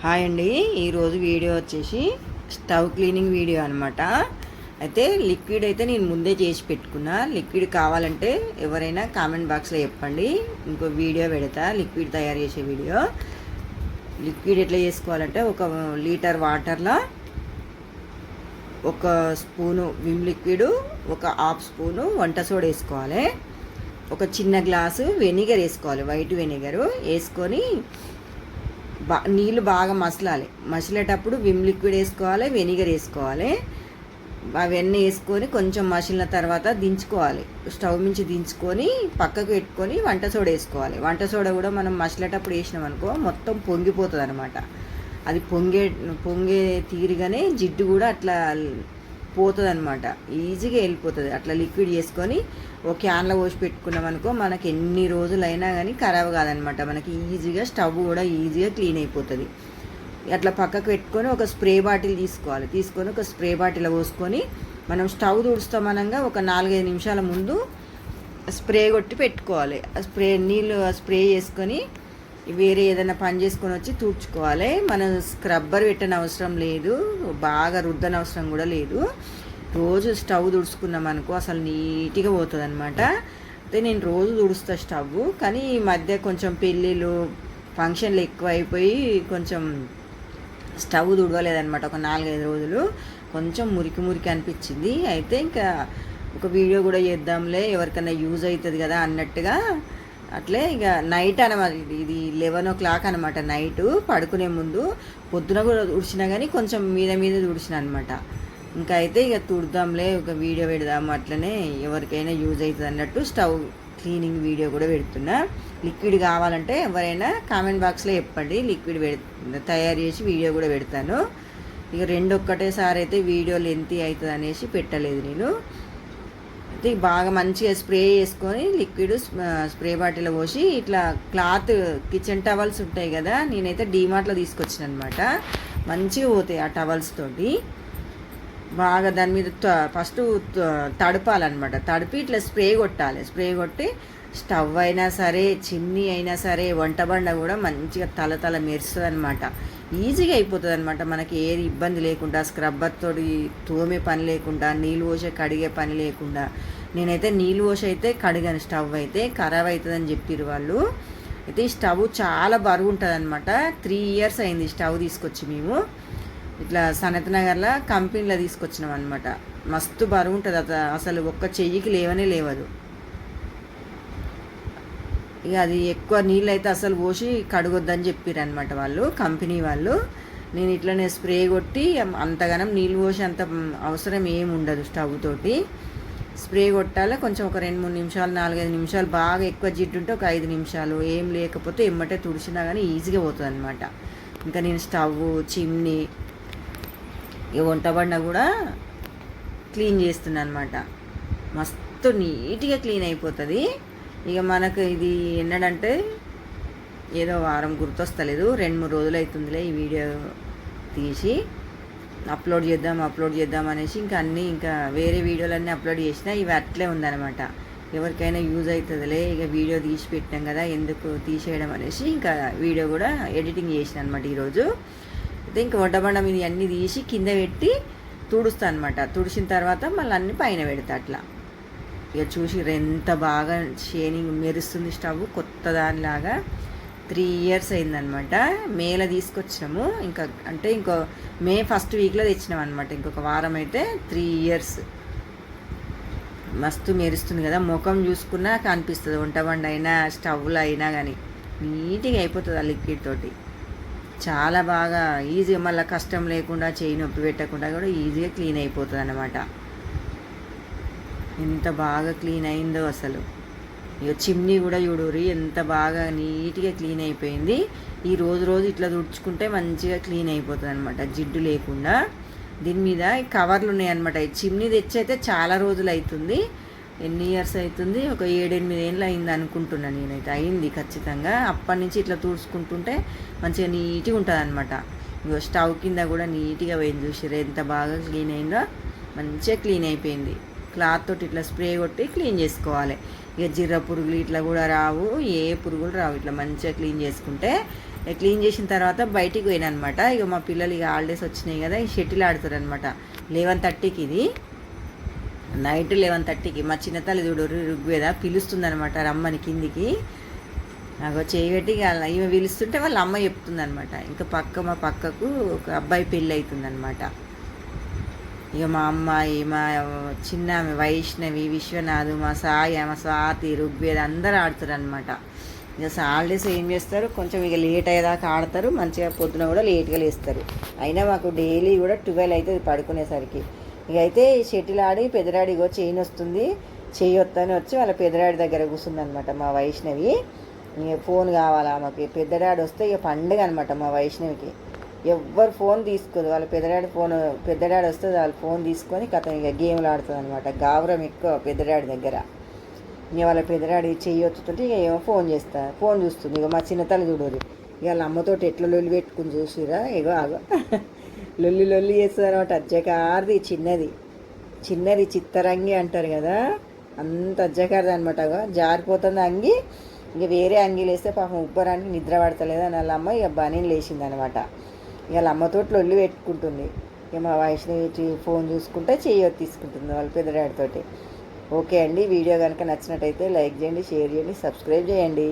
Hi అండి. ఈరోజు video వచ్చేసి స్టవ్ క్లీనింగ్ వీడియో అనమాట అయితే లిక్విడ్ అయితే నేను ముందే చేసి పెట్టుకున్నా. లిక్విడ్ కావాలంటే ఎవరైనా కామెంట్ బాక్స్లో చెప్పండి. ఇంకో వీడియో పెడతా లిక్విడ్ తయారు చేసే వీడియో. లిక్విడ్ ఎట్లా చేసుకోవాలంటే ఒక లీటర్ వాటర్లో ఒక స్పూను విమ్ లిక్విడ్ ఒక హాఫ్ స్పూను వంట సోడా వేసుకోవాలి. ఒక చిన్న గ్లాసు వెనిగర్ వేసుకోవాలి వైట్ వెనిగరు వేసుకొని బా నీళ్ళు బాగా మసలాలి. మసిలేటప్పుడు విమ్ లిక్విడ్ వేసుకోవాలి వెనిగర్ వేసుకోవాలి. అవన్నీ వేసుకొని కొంచెం మసిలిన తర్వాత దించుకోవాలి. స్టవ్ నుంచి దించుకొని పక్కకు పెట్టుకొని వంట సోడా వేసుకోవాలి. వంట సోడా కూడా మనం మసిలేటప్పుడు వేసినాం అనుకో మొత్తం పొంగిపోతుంది అనమాట అది పొంగే పొంగే తీరుగానే జిడ్డు కూడా అట్లా పోతుంది అనమాట ఈజీగా వెళ్ళిపోతుంది. అట్లా లిక్విడ్ చేసుకొని ఒక క్యాన్లో పోసి పెట్టుకున్నాం అనుకో మనకి ఎన్ని రోజులైనా కానీ ఖరాబ్ కాదనమాట మనకి ఈజీగా స్టవ్ కూడా ఈజీగా క్లీన్ అయిపోతుంది. అట్లా పక్కకు పెట్టుకొని ఒక స్ప్రే బాటిల్ తీసుకోవాలి. తీసుకొని ఒక స్ప్రే బాటిల్ పోసుకొని మనం స్టవ్ తుడుస్తామనగా ఒక నాలుగైదు నిమిషాల ముందు స్ప్రే కొట్టి పెట్టుకోవాలి. స్ప్రే నీళ్ళు స్ప్రే చేసుకొని వేరే ఏదైనా పని చేసుకొని వచ్చి తుడుచుకోవాలి మనం స్క్రబ్బర్ పెట్టని అవసరం లేదు. బాగా రుద్దన అవసరం కూడా లేదు. రోజు స్టవ్ తుడుచుకున్నాం అనుకో అసలు నీట్గా పోతుంది అనమాట అయితే నేను రోజు తుడుస్తా స్టవ్. కానీ ఈ మధ్య కొంచెం పెళ్ళిళ్ళు ఫంక్షన్లు ఎక్కువ అయిపోయి కొంచెం స్టవ్ తుడవలేదనమాట ఒక నాలుగైదు రోజులు కొంచెం మురికి మురికి అనిపించింది. అయితే ఇంకా ఒక వీడియో కూడా చేద్దాంలే. ఎవరికైనా యూజ్ అవుతుంది కదా అన్నట్టుగా అట్లే ఇక నైట్ అనమాట ఇది ఇది లెవెన్ ఓ క్లాక్ అనమాట నైట్ పడుకునే ముందు పొద్దున కూడా ఉడిచినా కానీ కొంచెం మీద మీద తుడిచిన అనమాట. ఇంకా అయితే ఇక తుడదాంలే ఒక వీడియో పెడదాము అట్లనే ఎవరికైనా యూజ్ అవుతుంది అన్నట్టు స్టవ్ క్లీనింగ్ వీడియో కూడా పెడుతున్నా. లిక్విడ్ కావాలంటే ఎవరైనా కామెంట్ బాక్స్లో చెప్పండి లిక్విడ్ పెడ తయారు చేసి వీడియో కూడా పెడతాను. ఇక రెండు ఒక్కటేసారి అయితే వీడియో లెంతీ అవుతుంది అనేసి పెట్టలేదు నేను. అయితే బాగా మంచిగా స్ప్రే చేసుకొని లిక్విడ్ స్ప్రే బాటిల్ పోసి ఇట్లా క్లాత్ కిచెన్ టవల్స్ ఉంటాయి కదా నేనైతే డీమార్ట్లో తీసుకొచ్చిన అనమాట మంచిగా పోతాయి ఆ టవల్స్ తోటి. బాగా దాని మీద ఫస్ట్ తడపాలన్నమాట తడిపి ఇట్లా స్ప్రే కొట్టాలి. స్ప్రే కొట్టి స్టవ్ అయినా సరే చిమ్నీ అయినా సరే వంట బండ కూడా మంచిగా తల తల మెరుస్తుంది అనమాట ఈజీగా అయిపోతుంది అనమాట మనకి ఏది ఇబ్బంది లేకుండా స్క్రబ్బర్ తోటి తోమే పని లేకుండా నీళ్ళు పోసే కడిగే పని లేకుండా. నేనైతే నీళ్ళు పోసి అయితే కడిగాను స్టవ్ అయితే ఖరాబ్ అవుతుందని చెప్పారు వాళ్ళు. అయితే ఈ స్టవ్ చాలా బరువు ఉంటుంది అనమాట త్రీ ఇయర్స్ అయింది స్టవ్ తీసుకొచ్చి మేము. ఇట్లా సనత్ నగర్లో కంపెనీలో తీసుకొచ్చినాం అనమాట మస్తు బరువు ఉంటుంది అసలు ఒక్క చెయ్యికి లేవనే లేవదు. ఇక అది ఎక్కువ నీళ్ళు అయితే అసలు పోసి కడగొద్దని చెప్పారు అనమాట వాళ్ళు కంపెనీ వాళ్ళు. నేను ఇట్లనే స్ప్రే కొట్టి అంతగానం నీళ్ళు పోసి అంత అవసరం ఏమి ఉండదు స్టవ్ తోటి. స్ప్రే కొట్టాలి కొంచెం ఒక రెండు మూడు నిమిషాలు నాలుగైదు నిమిషాలు బాగా ఎక్కువ జిడ్డు ఉంటే ఒక ఐదు నిమిషాలు. ఏం లేకపోతే ఎమ్మటే తుడిచినా కానీ ఈజీగా పోతుంది అనమాట ఇంకా నేను స్టవ్ చిమ్నీ ఈ వంట బండ కూడా క్లీన్ చేస్తున్నాను అనమాట మస్తు నీట్గా క్లీన్ అయిపోతుంది. ఇక మనకు ఇది ఎన్నడంటే ఏదో వారం గుర్తొస్తలేదు. రెండు మూడు రోజులు అవుతుందిలే ఈ వీడియో తీసి. అప్లోడ్ చేద్దాం అప్లోడ్ చేద్దాం అనేసి ఇంకా అన్నీ ఇంకా వేరే వీడియోలన్నీ అప్లోడ్ చేసినా ఇవి అట్లే ఉందన్నమాట. ఎవరికైనా యూజ్ అవుతుందిలే ఇక వీడియో తీసి పెట్టాం కదా ఎందుకు తీసేయడం అనేసి ఇంకా వీడియో కూడా ఎడిటింగ్ చేసిన అనమాట ఈరోజు. అయితే ఇంకా వంటబండ మీద అన్నీ తీసి కింద పెట్టి తుడుస్తా అనమాట తుడిచిన తర్వాత మళ్ళీ అన్ని పైన పెడతా అట్లా. ఇక చూసి ఎంత బాగా షేనింగ్ మెరుస్తుంది స్టవ్ కొత్త దానిలాగా త్రీ ఇయర్స్ అయిందనమాట. మేలో తీసుకొచ్చినాము. ఇంకా అంటే ఇంకో మే ఫస్ట్ వీక్లో తెచ్చినాం అనమాట ఇంకొక వారం అయితే త్రీ ఇయర్స్. మస్తు మెరుస్తుంది కదా. ముఖం చూసుకున్నా కనిపిస్తుంది. వంట బండి అయినా స్టవ్లో అయినా కానీ నీట్గా అయిపోతుంది ఆ లిక్విడ్ తోటి. చాలా బాగా ఈజీగా మళ్ళీ కష్టం లేకుండా చేయి నొప్పి పెట్టకుండా కూడా ఈజీగా క్లీన్ అయిపోతుంది అన్నమాట ఎంత బాగా క్లీన్ అయిందో అసలు. ఇక చిమ్నీ కూడా చూడురి ఎంత బాగా నీట్గా క్లీన్ అయిపోయింది. ఈ రోజు రోజు ఇట్లా తుడుచుకుంటే మంచిగా క్లీన్ అయిపోతుంది అనమాట జిడ్డు లేకుండా. దీని మీద కవర్లు ఉన్నాయన్నమాట. ఈ చిమ్నీ తెచ్చి అయితే చాలా రోజులు అవుతుంది ఎన్ని ఇయర్స్ అవుతుంది ఒక ఏడెనిమిది ఏళ్ళు అయింది అనుకుంటున్నాను నేనైతే. అయింది ఖచ్చితంగా. అప్పటి నుంచి ఇట్లా తుడుచుకుంటుంటే మంచిగా నీట్గా ఉంటుంది అనమాట ఇగో స్టవ్ కింద కూడా నీట్గా పోయింది చూసారు ఎంత బాగా క్లీన్ అయిందో మంచిగా క్లీన్ అయిపోయింది. క్లాత్ తోటి ఇట్లా స్ప్రే కొట్టి క్లీన్ చేసుకోవాలి. ఇక జీర పురుగులు ఇట్లా కూడా రావు ఏ పురుగులు రావు. ఇట్లా మంచిగా క్లీన్ చేసుకుంటే క్లీన్ చేసిన తర్వాత బయటికి పోయినా అనమాట ఇక మా పిల్లలు ఇక హాలిడేస్ వచ్చినాయి కదా ఈ షటిల్ ఆడతారు అనమాట లెవెన్ థర్టీకి ఇది. నైట్ లెవెన్ థర్టీకి. మా చిన్న తల్లి చూడు ఋగ్వేద పిలుస్తుంది అనమాట రమ్మని కిందికి. నాకు చేయబెట్టి ఇక అలా ఈమె పిలుస్తుంటే వాళ్ళ అమ్మ చెప్తుంది అనమాట ఇంకా పక్క మా పక్కకు ఒక అబ్బాయి పెళ్ళి అవుతుంది అనమాట ఇక మా అమ్మాయి మా చిన్న వైష్ణవి విశ్వనాథు మా సాయి మా స్వాతి ఋగ్వేద అందరూ ఆడుతారు అనమాట ఇక సాలిడేస్ ఏం చేస్తారు? కొంచెం ఇక లేట్ అయ్యేదాకా ఆడతారు. మంచిగా పొద్దున కూడా లేట్గా లేస్తారు. అయినా మాకు డైలీ కూడా ట్వెల్వ్ అవుతుంది పడుకునేసరికి. ఇక అయితే షటిల్ ఆడి పెదరాడి ఇగో వస్తుంది. చెయ్యి వస్తాను వచ్చి వాళ్ళ పెదరాడి దగ్గర కూర్చుంది అనమాట మా వైష్ణవి. ఇక ఫోన్ కావాలా మాకు పెద్దడాడి వస్తే ఇక పండుగ అనమాట మా వైష్ణవికి. ఎవ్వరు ఫోన్ తీసుకోదు వాళ్ళ పెద్దడాడి ఫోన్ పెద్దడాడి వస్తే వాళ్ళ ఫోన్ తీసుకొని కథ ఇక గేమ్లు ఆడుతుంది అనమాట గావరం ఎక్కువ పెద్దడాడి దగ్గర. ఇక వాళ్ళ పెద్దడాడి చెయ్యి వచ్చుతుంటే ఇక ఏమో ఫోన్ చేస్తా ఫోన్ చూస్తుంది. ఇక మా చిన్నతల్లి చూడరు ఇక వాళ్ళ అమ్మతోటి ఎట్లా లొల్లి పెట్టుకుని చూసిరా ఇగో ఆగో. లొల్లి లొల్లి చేస్తుంది అనమాట అజ్జకారిది చిన్నది. చిన్నది చిత్తరంగి అంటారు కదా? అంత అజ్జకారిది అనమాట జారిపోతుంది అంగి. ఇక వేరే అంగీలు వేస్తే పాపం ఉబ్బరానికి నిద్ర పడతలేదు అని వాళ్ళ అమ్మ ఇక బనీని లేచింది అనమాట వాళ్ళ అమ్మతోటి లొల్లి పెట్టుకుంటుంది. ఇక మా వైష్ణవి ఫోన్ చూసుకుంటే చెయ్యి తీసుకుంటుంది వాళ్ళ పెద్దడాడితోటి ఓకే అండి వీడియో కనుక నచ్చినట్టయితే లైక్ చేయండి షేర్ చేయండి సబ్స్క్రైబ్ చేయండి.